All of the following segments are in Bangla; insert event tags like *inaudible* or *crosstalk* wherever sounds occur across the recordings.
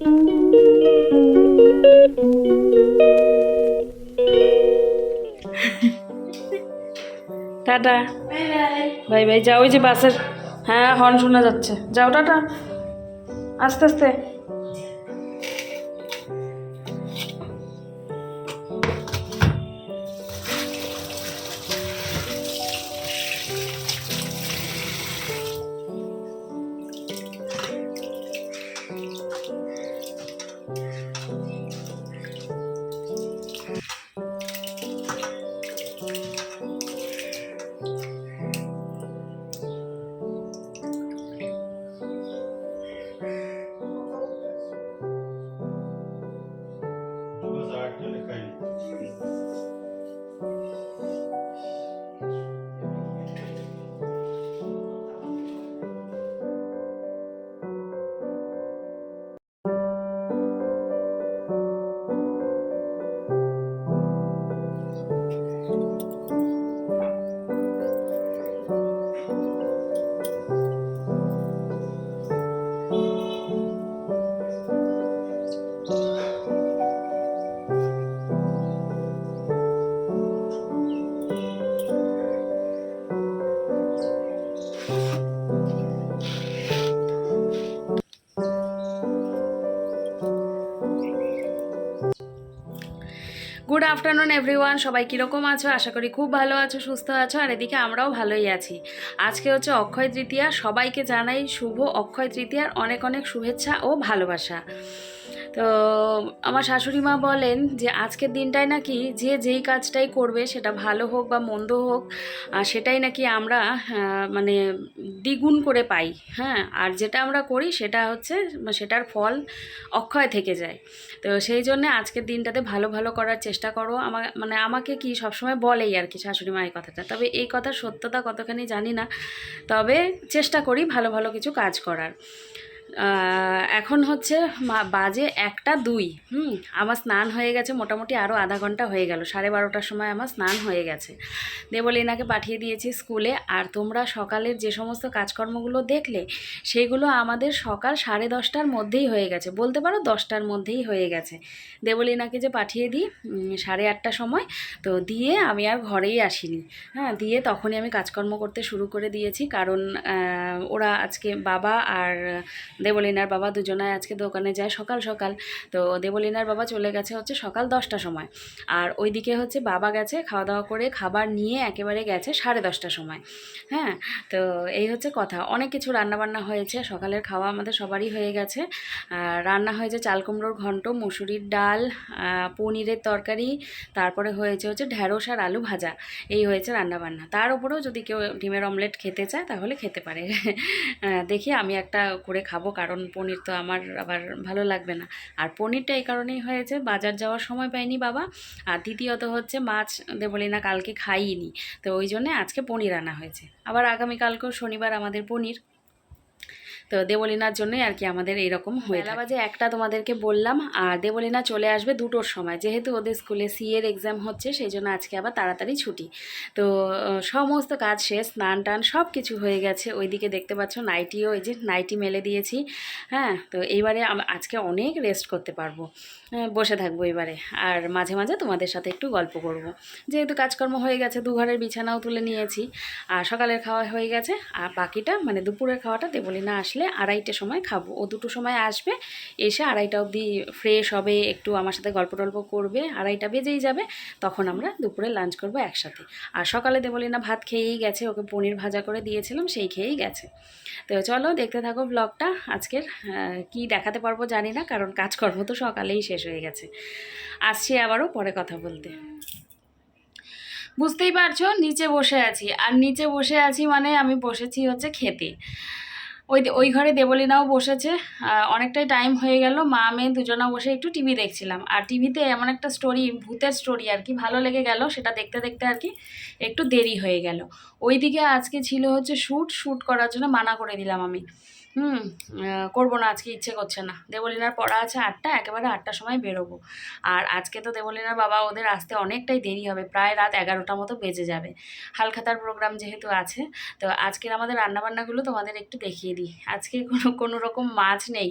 *laughs* টাটা। Bye bye. যাও, ওই যে বাসের হ্যাঁ হর্ন শোনা যাচ্ছে। যাও, টাটা। আস্তে আস্তে। আফটারনুন এভরিওয়ান সবাই কীরকম আছো? আশা করি খুব ভালো আছো, সুস্থ আছো, আর এদিকে আমরাও ভালোই আছি। আজকে হচ্ছে অক্ষয় তৃতীয়া। সবাইকে জানাই শুভ অক্ষয় তৃতীয়ার অনেক অনেক শুভেচ্ছা ও ভালোবাসা। তো আমার শাশুড়ি মা বলেন যে আজকের দিনটায় নাকি যে যেই কাজটাই করবে সেটা ভালো হোক বা মন্দ হোক সেটাই নাকি আমরা মানে দ্বিগুণ করে পাই হ্যাঁ? আর যেটা আমরা করি সেটা হচ্ছে সেটার ফল অক্ষয় থেকে যায়। তো সেই জন্য আজকের দিনটাতে ভালো ভালো করার চেষ্টা করো। আমার মানে আমাকে কি সবসময় বলেই আর কি শাশুড়ি মা এই কথাটা। তবে এই কথার সত্যতা কতখানি জানি না। তবে চেষ্টা করি ভালো ভালো কিছু কাজ করার। এখন হচ্ছে বাজে একটা দুই। হুম, আমার স্নান হয়ে গেছে মোটামুটি আরও আধা ঘণ্টা হয়ে গেল। সাড়ে বারোটার সময় আমার স্নান হয়ে গেছে। দেবলীনাকে পাঠিয়ে দিয়েছি স্কুলে। আর তোমরা সকালের যে সমস্ত কাজকর্মগুলো দেখলে, সেগুলো আমাদের সকাল সাড়ে দশটার মধ্যেই হয়ে গেছে। বলতে পারো দশটার মধ্যেই হয়ে গেছে। দেবলীনাকে যে পাঠিয়ে দিই সাড়ে আটটার সময়, তো দিয়ে আমি আর ঘরেই আসিনি। হ্যাঁ দিয়ে তখনই আমি কাজকর্ম করতে শুরু করে দিয়েছি। কারণ ওরা আজকে বাবা আর দেবলীনার বাবা দুজনায় আজকে দোকানে যায় সকাল সকাল। তো দেবলিনার বাবা চলে গেছে হচ্ছে সকাল দশটার সময়। আর ওইদিকে হচ্ছে বাবা গেছে খাওয়া দাওয়া করে খাবার নিয়ে একেবারে গেছে সাড়ে দশটার সময়। হ্যাঁ তো এই হচ্ছে কথা। অনেক কিছু রান্নাবান্না হয়েছে, সকালের খাওয়া আমাদের সবারই হয়ে গেছে। আর রান্না হয়েছে চাল কুমড়োর ঘন্ট, মুসুরির ডাল পনিরের তরকারি, তারপরে হয়েছে হচ্ছে ঢ্যাঁড়স আর আলু ভাজা। এই হয়েছে রান্নাবান্না। তার উপরেও যদি কেউ ডিমের অমলেট খেতে চায় তাহলে খেতে পারে। *laughs* দেখি আমি একটা করে খাব। কারণ পনির তো আমার আবার ভালো লাগবে না। আর পনিরটা এই কারণেই হয়েছে, বাজার যাওয়ার সময় পাইনি বাবা। আর দ্বিতীয়ত হচ্ছে মাছ দেবলিনা কালকে খাইনি। তো ওই জন্যে আজকে পনির আনা হয়েছে। আবার আগামীকালকেও শনিবার আমাদের পনির। তো দেবলীনার জন্যই আর কি আমাদের এইরকম হয়ে বেলা বাজে একটা তোমাদেরকে বললাম আর দেবলীনা চলে আসবে দুটোর সময়। যেহেতু ওদের স্কুলে সিএর এক্সাম হচ্ছে সেই জন্য আজকে আবার তাড়াতাড়ি ছুটি। তো সমস্ত কাজ শেষ স্নান টান সব কিছু হয়ে গেছে। ওইদিকে দেখতে পাচ্ছ নাইটিও এই যে নাইটি মেলে দিয়েছি। হ্যাঁ তো এইবারে আজকে অনেক রেস্ট করতে পারব। হ্যাঁ, বসে থাকব এবারে। আর মাঝে মাঝে তোমাদের সাথে একটু গল্প করব। যেহেতু কাজকর্ম হয়ে গেছে দু ঘরের বিছানাও তুলে নিয়েছি। আর সকালের খাওয়া হয়ে গেছে। আর বাকিটা মানে দুপুরের খাওয়াটা দেবলিনা আসলে আড়াইটে সময় খাব। ও দুটো সময় আসবে, এসে আড়াইটা অবধি ফ্রেশ হবে, একটু আমার সাথে গল্প টল্প করবে, আড়াইটা বেজেই যাবে, তখন আমরা দুপুরে লাঞ্চ করব একসাথে। আর সকালে দেবলিনা ভাত খেয়েই গেছে, ওকে পনির ভাজা করে দিয়েছিলাম, সেই খেয়েই গেছে। তো চলো দেখতে থাকো ব্লগটা আজকের কি দেখাতে পারব জানি না, কারণ কাজকর্ম তো সকালেই শেষ হয়ে গেছে। আসছি আবারও পরে কথা বলতে। বুঝতেই পারছ, নিচে বসে আছি। আর নিচে বসে আছি মানে আমি বসেছি হচ্ছে খেতে। ওই ওই ঘরে দেবলীনাও বসেছে। অনেকটাই টাইম হয়ে গেল। মা, মেয়ে দুজনা বসে একটু টিভি দেখছিলাম। আর টিভিতে এমন একটা স্টোরি ভূতের স্টোরি আর কি, ভালো লেগে গেল। সেটা দেখতে দেখতে আর কি একটু দেরি হয়ে গেল। ওইদিকে আজকে ছিল হচ্ছে শ্যুট শ্যুট করার জন্য মানা করে দিলাম আমি। হুম করব না, আজকে ইচ্ছে করছে না। দেবলিনার পড়া আছে আটটা, একেবারে আটটার সময় বেরোবো। আর আজকে তো দেবলিনার বাবা ওদের আসতে অনেকটাই দেরি হবে, প্রায় রাত এগারোটা মতো বেজে যাবে। হালখাতার প্রোগ্রাম যেহেতু আছে, তো আজকের আমাদের রান্নাবান্নাগুলো তোমাদের একটু দেখিয়ে দিই। আজকে কোনো কোনো রকম মাছ নেই।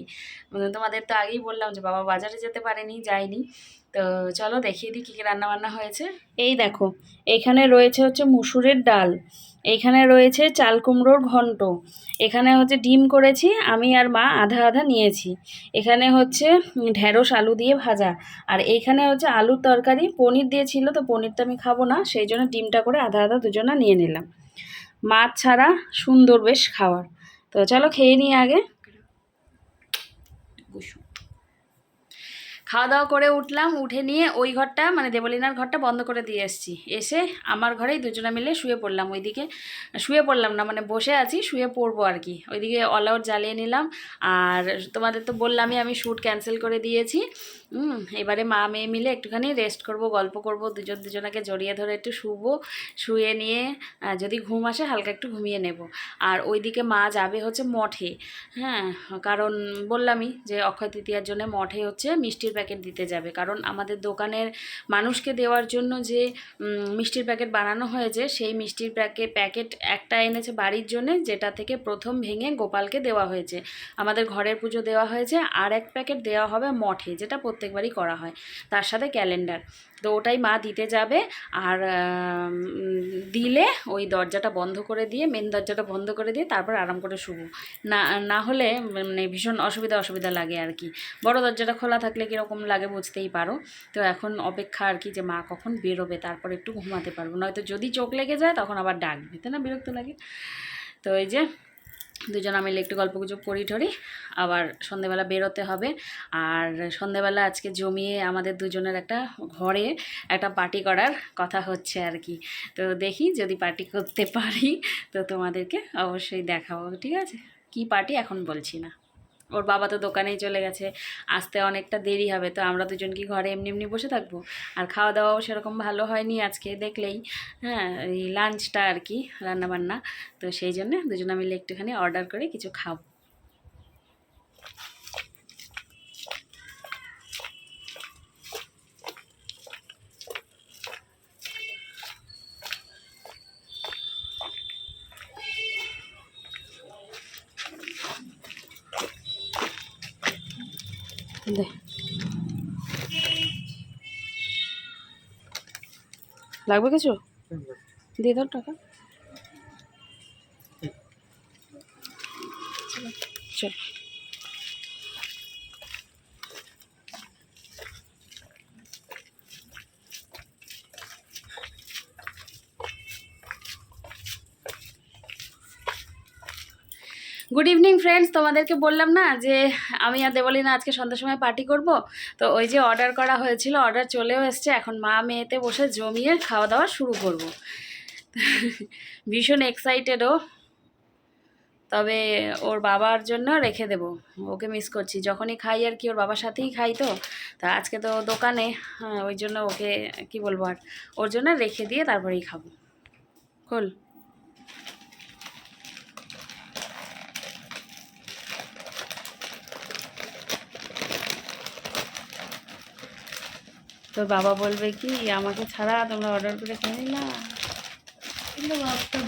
তোমাদের তো আগেই বললাম যে বাবা বাজারে যেতে পারেনি, যায়নি। তো চলো দেখিয়ে দিই কী কী রান্নাবান্না হয়েছে। এই দেখো এখানে রয়েছে হচ্ছে মুসুরের ডাল এইখানে রয়েছে চাল কুমড়োর ঘন্ট এখানে হচ্ছে ডিম করেছি আমি আর মা আধা আধা নিয়েছি এখানে হচ্ছে ঢেঁড়স আলু দিয়ে ভাজা আর এইখানে হচ্ছে আলুর তরকারি পনির দিয়েছিল তো পনিরটা আমি খাব না সেই জন্য ডিমটা করে আধা আধা দুজনা নিয়ে নিলাম মাছ ছাড়া সুন্দর বেশ খাওয়ার তো চলো খেয়ে নিই আগে। খাওয়া দাওয়া করে উঠলাম, উঠে নিয়ে ওই ঘরটা মানে দেবলিনার ঘরটা বন্ধ করে দিয়ে এসেছি। এসে আমার ঘরেই দুজনে মিলে শুয়ে পড়লাম ওইদিকে। শুয়ে পড়লাম না মানে বসে আছি, শুয়ে পড়ব আর কি। ওইদিকে অল আউট জ্বালিয়ে নিলাম। আর তোমাদের তো বললামই আমি শ্যুট ক্যান্সেল করে দিয়েছি। এবারে মা মেয়ে মিলে একটুখানি রেস্ট করব, গল্প করব, দুজন দুজনাকে জড়িয়ে ধরে একটু শুবো, শুয়ে নিয়ে যদি ঘুম আসে হালকা একটু ঘুমিয়ে নেব। আর ওইদিকে মা যাবে হচ্ছে মঠে। হ্যাঁ কারণ বললামই যে অক্ষয় তৃতীয়ার জন্য মঠে হচ্ছে মিষ্টির প্যাকেট দিতে যাবে। কারণ আমাদের দোকানের মানুষকে দেওয়ার জন্য যে মিষ্টির প্যাকেট বানানো হয়েছে, সেই মিষ্টির প্যাকেট প্যাকেট একটা এনেছে বাড়ির জন্যে, যেটা থেকে প্রথম ভেঙে গোপালকে দেওয়া হয়েছে। আমাদের ঘরের পুজো দেওয়া হয়েছে, আর এক প্যাকেট দেওয়া হবে মঠে, যেটা প্রত্যেকবারই করা হয়। তার সাথে ক্যালেন্ডার তো ওটাই মা দিতে যাবে আর দিলে ওই দরজাটা বন্ধ করে দিয়ে মেন দরজাটা বন্ধ করে দিয়ে তারপর আরাম করে শুবো। না না হলে মানে ভীষণ অসুবিধা অসুবিধা লাগে আর কি। বড় দরজাটা খোলা থাকলে কীরকম লাগে বুঝতেই পারো। তো এখন অপেক্ষা আর কি যে মা কখন বেরোবে, তারপর একটু ঘুমাতে পারব। নয়তো যদি চোখ লেগে যায় তখন আবার ডাকবে, তাই না? বিরক্ত লাগে। তো এই যে দুজনা মিলে একটু গল্প গুজব করি টরি, আবার সন্ধেবেলা বেরোতে হবে। আর সন্ধেবেলা আজকে জমিয়ে আমাদের দুজনের একটা ঘরে একটা পার্টি করার কথা হচ্ছে আর কি। তো দেখি যদি পার্টি করতে পারি, তো তোমাদেরকে অবশ্যই দেখাবো, ঠিক আছে? কি পার্টি এখন বলছি না। ওর বাবা তো দোকানেই চলে গেছে, আসতে অনেকটা দেরি হবে, তো আমরা দুজন কি ঘরে এমনি এমনি বসে থাকব? আর খাওয়া দাওয়াও সেরকম ভালো হয়নি আজকে দেখলেই হ্যাঁ এই লাঞ্চটা আর কি, রান্নাবান্না, তো সেই জন্য দুজনে মিলে একটুখানি অর্ডার করে কিছু খাব। দে। লাগবে কিছু? দিয়ে দাও টাকা চল গুড ইভিনিং ফ্রেন্ডস তোমাদেরকে বললাম না যে আমি আর দেবলি না আজকে সন্ধ্যার সময় পার্টি করব। তো ওই যে অর্ডার করা হয়েছিল অর্ডার চলেও এসছে। এখন মা মেয়েতে বসে জমিয়ে খাওয়া দাওয়া শুরু করব। ভীষণ এক্সাইটেডও তবে ওর বাবার জন্য রেখে দেব। ওকে মিস করছি। যখনই খাই আর কি ওর বাবার সাথেই খাই তো। তা আজকে তো দোকানে হ্যাঁ, ওই জন্য ওকে কি বলব আর ওর জন্য রেখে দিয়ে তারপরেই খাব। খোল। তোর বাবা বলবে কি, আমাকে ছাড়া তোমরা অর্ডার করে খাই না?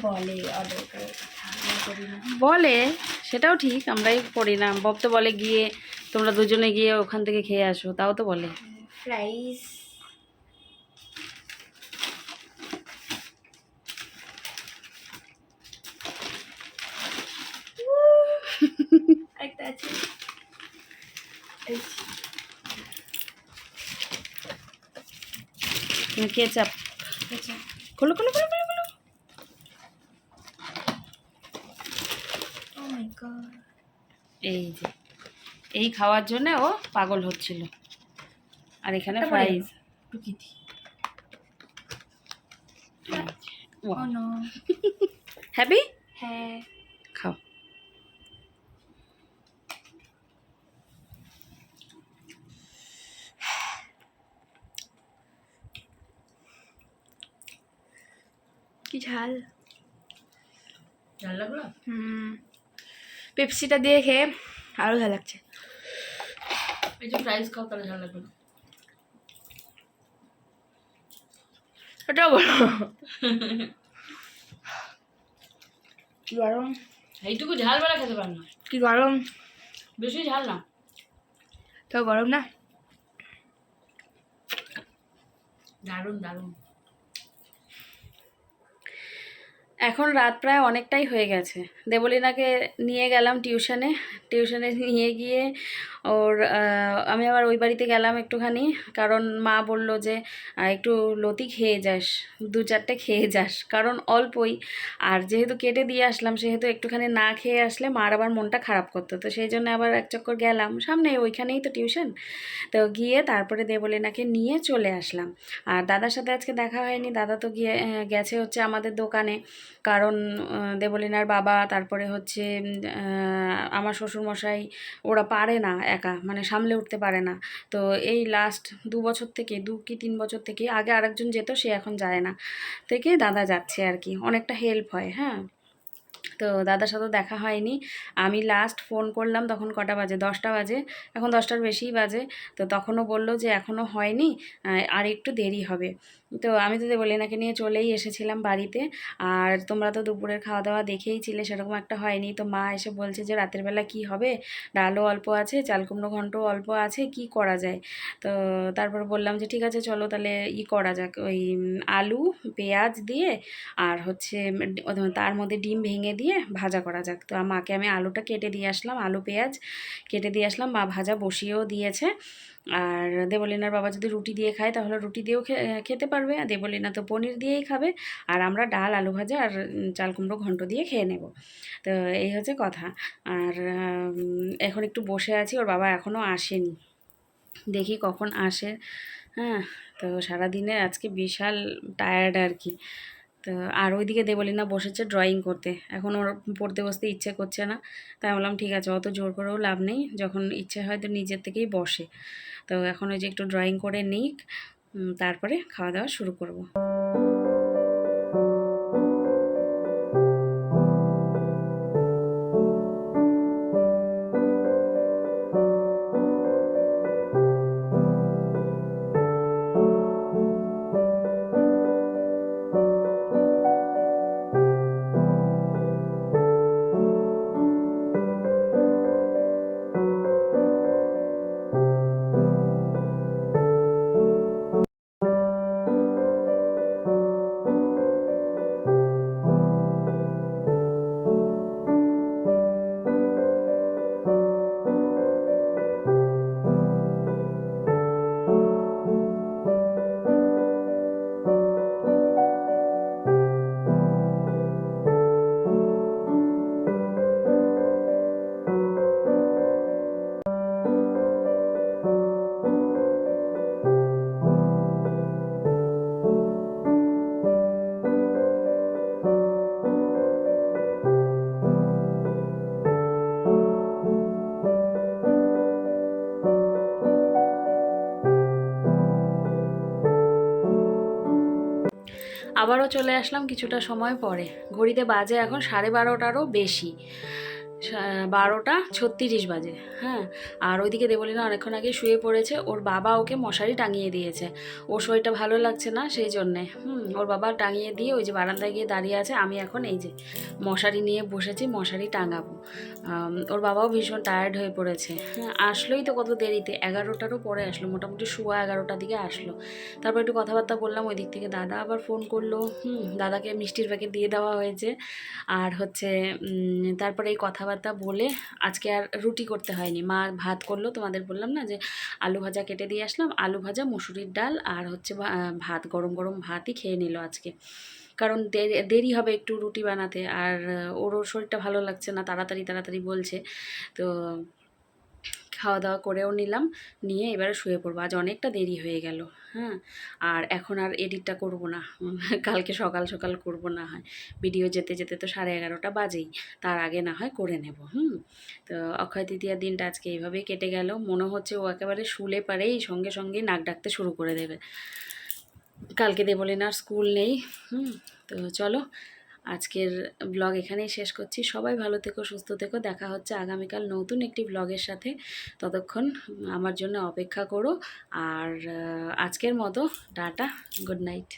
বলে অর্ডার করে বলে, সেটাও ঠিক, আমরাই করি না। বব তো বলে গিয়ে তোমরা দুজনে গিয়ে ওখান থেকে খেয়ে আসো, তাও তো বলে। ফ্রাইস একটা আছে এই কেচাপ খোলো খোলো খোলো খোলো খোলো। গড এই যে এই খাওয়ার জন্য ও পাগল হচ্ছিল। আর এখানে? ফ্রাইজ নো হ্যাপি হ্যাঁ খাও কি ঝাল। ঝাল লাগল? হুম। পেপসিটা দিয়ে খেয়ে আরও ভালো লাগছে। এই যে প্রাইস খাও তাহলে ঝাল লাগবে না। ওটাও বলো কি গরম? এইটুকু ঝাল বেলা খেতে পার না। কি গরম? বেশি ঝাল না। তো গরম না? দারুণ দারুণ। এখন রাত প্রায় অনেকটাই হয়ে গেছে। দেবলীনাকে নিয়ে গেলাম টিউশনে। টিউশনে নিয়ে গিয়ে ওর আমি আবার ওই বাড়িতে গেলাম একটুখানি, কারণ মা বলল যে একটু লতি খেয়ে যাস, দু চারটে খেয়ে যাস, কারণ অল্পই। আর যেহেতু কেটে দিয়ে আসলাম, সেহেতু একটুখানি না খেয়ে আসলে মার আবার মনটা খারাপ করতো। তো সেই জন্য আবার এক চক্কর গেলাম, সামনে ওইখানেই তো টিউশন। তো গিয়ে তারপরে দেবলীনাকে নিয়ে চলে আসলাম। আর দাদার সাথে আজকে দেখা হয়নি, দাদা তো গিয়ে গেছে হচ্ছে আমাদের দোকানে। কারণ দেবলীনার বাবা, তারপরে হচ্ছে আমার শ্বশুরমশাই, ওরা পারে না। একা মানে সামলে উঠতে পারে না। তো এই লাস্ট দু বছর থেকে, দু কি তিন বছর থেকে আগে আরেকজন যেত, সে এখন যায় না। থেকে দাদা যাচ্ছে আর কি, অনেকটা হেল্প হয় হ্যাঁ। তো দাদার সাথে দেখা হয়নি। আমি লাস্ট ফোন করলাম, তখন কটা বাজে? দশটা বাজে। এখন দশটার বেশিই বাজে। তো তখনও বলল যে এখনও হয়নি আর একটু দেরি হবে। তো আমি তো দেবলীনাকে নিয়ে চলেই এসেছিলাম বাড়িতে। আর তোমরা তো দুপুরের খাওয়া দাওয়া দেখেইছিলে সেরকম একটা হয়নি। তো মা এসে বলছে যে, রাতের বেলা কি হবে? ডালও অল্প আছে, চাল কুমড়ো ঘন্টও অল্প আছে, কি করা যায়? তো তারপর বললাম যে, ঠিক আছে, চলো তাহলে ই করা যাক, ওই আলু, পেঁয়াজ দিয়ে, আর হচ্ছে তার মধ্যে ডিম ভেঙে দিয়ে ভাজা করা যাক। তো মাকে আমি আলুটা কেটে দিয়ে আসলাম, আলু, পেঁয়াজ কেটে দিয়ে আসলাম। মা ভাজা বসিয়েও দিয়েছে। আর দেবলীনার বাবা যদি রুটি দিয়ে খায়, তাহলে রুটি দিয়েও খেতে পারবে। আর দেবলীনা তো পনির দিয়েই খাবে। আর আমরা ডাল, আলু ভাজা আর চাল কুমড়ো ঘন্ট দিয়ে খেয়ে নেব। তো এই হচ্ছে কথা। আর এখন একটু বসে আছি, ওর বাবা এখনও আসেনি। দেখি কখন আসে। হ্যাঁ তো সারাদিনে আজকে বিশাল টায়ার্ড আর কি। তো আর ওইদিকে দেবলীনা বসেছে ড্রয়িং করতে। এখন ওর পড়তে বসতে ইচ্ছে করছে না। তাই বললাম, ঠিক আছে, অত জোর করেও লাভ নেই। যখন ইচ্ছে হয় তো নিজের থেকেই বসে। তো এখন ওই যে একটু ড্রয়িং করে নিক তারপরে খাওয়া দাওয়া শুরু করব। আবারও চলে আসলাম কিছুটা সময় পরে। ঘড়িতে বাজে এখন সাড়ে বারোটারও বেশি। বারোটা ছত্রিশ বাজে হ্যাঁ। আর ওইদিকে দেবলীনা অনেকক্ষণ আগে শুয়ে পড়েছে, ওর বাবা ওকে মশারি টাঙিয়ে দিয়েছে। ওর শরীরটা ভালো লাগছে না সেই জন্যে, হুম, ওর বাবা টাঙিয়ে দিয়ে ওই যে বারান্দায় গিয়ে দাঁড়িয়ে আছে, আমি এখন এই যে মশারি নিয়ে বসেছি, মশারি টাঙাবো। ওর বাবাও ভীষণ টায়ার্ড হয়ে পড়েছে হ্যাঁ আসলোই তো কত দেরিতে, এগারোটারও পরে আসলো, মোটামুটি শুয়া এগারোটার দিকে আসলো। তারপর একটু কথাবার্তা বললাম ওই দিক থেকে দাদা আবার ফোন করল, হুম, দাদাকে মিষ্টির প্যাকেট দিয়ে দেওয়া হয়েছে। আর হচ্ছে তারপরে এই কথাবার্তা বলে আজকে আর রুটি করতে হয়নি। মা ভাত করল, তোমাদের বললাম না যে আলু ভাজা কেটে দিয়ে আসলাম, আলু ভাজা, মুসুরির ডাল আর হচ্ছে ভাত, গরম গরম ভাতই খেয়ে নিল আজকে। কারণ দেরি হবে একটু রুটি বানাতে আর ওর ওরও শরীরটা ভালো লাগছে না, তাড়াতাড়ি তাড়াতাড়ি বলছে। তো খাওয়া দাওয়া করেও নিলাম, নিয়ে এবারে শুয়ে পড়ব। আজ অনেকটা দেরি হয়ে গেল হ্যাঁ? আর এখন আর এডিটটা করব না, *laughs* কালকে সকাল সকাল করব না হয়। ভিডিও যেতে যেতে তো সাড়ে এগারোটা বাজেই, তার আগে না হয় করে নেব, হুম? তো অক্ষয় তৃতীয়ার দিনটা আজকে এইভাবেই কেটে গেল, মনে হচ্ছে ও একেবারে শুলে পারেই সঙ্গে সঙ্গে নাক ডাকতে শুরু করে দেবে। কালকে দেবলিনার স্কুল নেই, হুম? তো চলো আজকের ব্লগ এখানেই শেষ করছি। সবাই ভালো থেকো, সুস্থ থেকো। দেখা হচ্ছে আগামীকাল নতুন একটি ব্লগের সাথে। ততক্ষণ আমার জন্য অপেক্ষা করো। আর আজকের মতো টাটা গুড নাইট